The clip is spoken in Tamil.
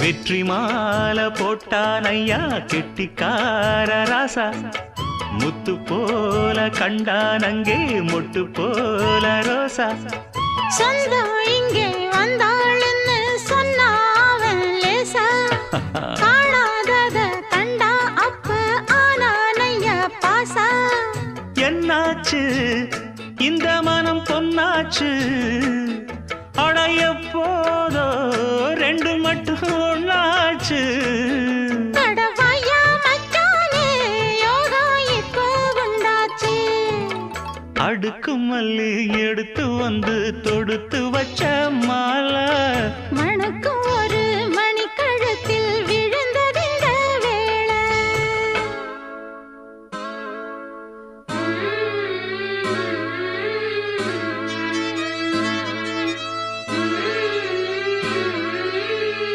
வெற்றி மாலை போட்டான் ஐயா கெட்டிக்கார ராசா. முத்து போல கண்டான் அங்கே மொட்டு போல ரோசா. சொந்தம் இங்கே வந்தாள்னு சொன்னா அவன் லேசா? காணாதத கண்டா அப்ப ஆனானைய பாசா. என்னாச்சு? இந்த மனம் பொன்னாச்சு? அட உண்டாச்சு. அடுக்கு மல்லி எடுத்து வந்து தொடுத்து வச்ச மாலை.